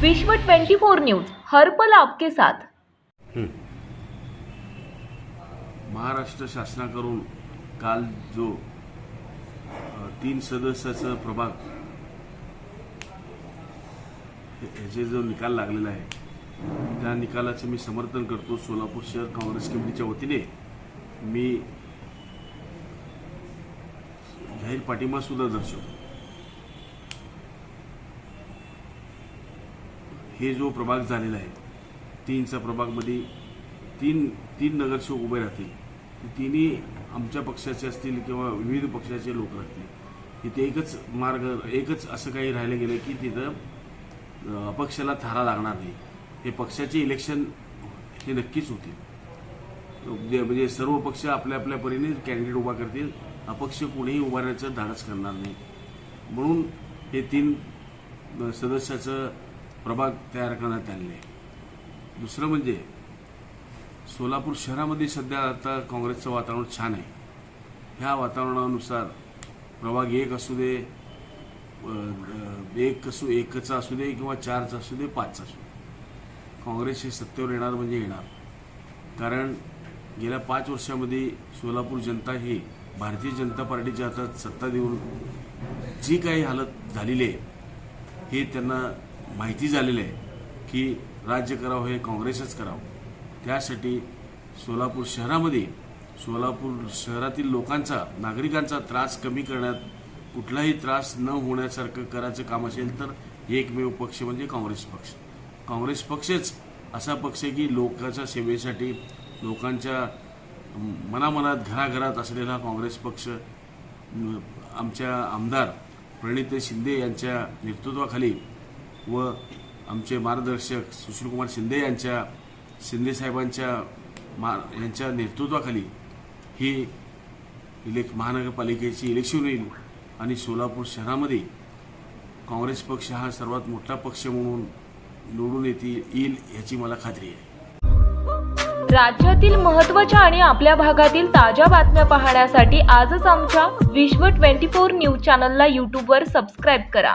विश्व 24 न्यूज हर पल आपके साथ. महाराष्ट्र शासनाकडून काल जो तीन सदस्याचा प्रभाग हे- ह्याचे जो निकाल लागलेला आहे त्या निकालाचं मी समर्थन करतो. सोलापूर शहर काँग्रेस कमिटीच्या वतीने मी जाहीर पाठिंबा सुद्धा दर्शवतो. हे जो प्रभाग झालेला आहे तीनचा प्रभागमध्ये तीन तीन नगरसेवक उभे राहतील. तिन्ही आमच्या पक्षाचे असतील किंवा विविध पक्षाचे लोक राहतील. तिथे एकच मार्ग एकच असं काही राहिलं गेलं की तिथं अपक्षाला थारा लागणार नाही. हे पक्षाचे इलेक्शन हे नक्कीच होतील. म्हणजे सर्व पक्ष आपल्या आपल्या परीने कॅन्डिडेट उभा करतील. अपक्ष कोणीही उभारण्याचं धाडस करणार नाही. म्हणून हे तीन सदस्याचं प्रभाग तयार करण्यात आलेले आहे. दुसरं म्हणजे सोलापूर शहरामध्ये सध्या आता काँग्रेसचं वातावरण छान आहे. ह्या वातावरणानुसार प्रभाग एक असू दे एक असू एकचा असू दे किंवा चारचा असू दे पाचचा असू दे. काँग्रेस हे सत्तेवर येणार म्हणजे येणार. कारण गेल्या पाच वर्षामध्ये सोलापूर जनता ही भारतीय जनता पार्टीच्या हातात सत्ता देऊन जी काही हालत झालेली आहे हे त्यांना माहिती झालेलं आहे की राज्य करावं हे काँग्रेसच करावं. त्यासाठी सोलापूर शहरामध्ये सोलापूर शहरातील लोकांचा नागरिकांचा त्रास कमी करण्यात कुठलाही त्रास न होण्यासारखं करायचं काम असेल तर एकमेव पक्ष म्हणजे काँग्रेस पक्ष. काँग्रेस पक्षच असा पक्ष आहे की लोकांच्या सेवेसाठी लोकांच्या मनामनात घराघरात असलेला काँग्रेस पक्ष आमच्या आमदार प्रणित शिंदे यांच्या नेतृत्वाखाली व आमचे मार्गदर्शक सुशीलकुमार शिंदे यांच्या शिंदे साहेबांच्या मा यांच्या नेतृत्वाखाली ही इलेक् महानगरपालिकेची इलेक्शन होईल आणि सोलापूर शहरामध्ये काँग्रेस पक्ष हा सर्वात मोठा पक्ष म्हणून निवडून येतील येईल याची मला खात्री आहे. राज्यातील महत्त्वाच्या आणि आपल्या भागातील ताज्या बातम्या पाहण्यासाठी आजच आमच्या विश्व 24 न्यूज चॅनलला यूट्यूबवर सबस्क्राईब करा.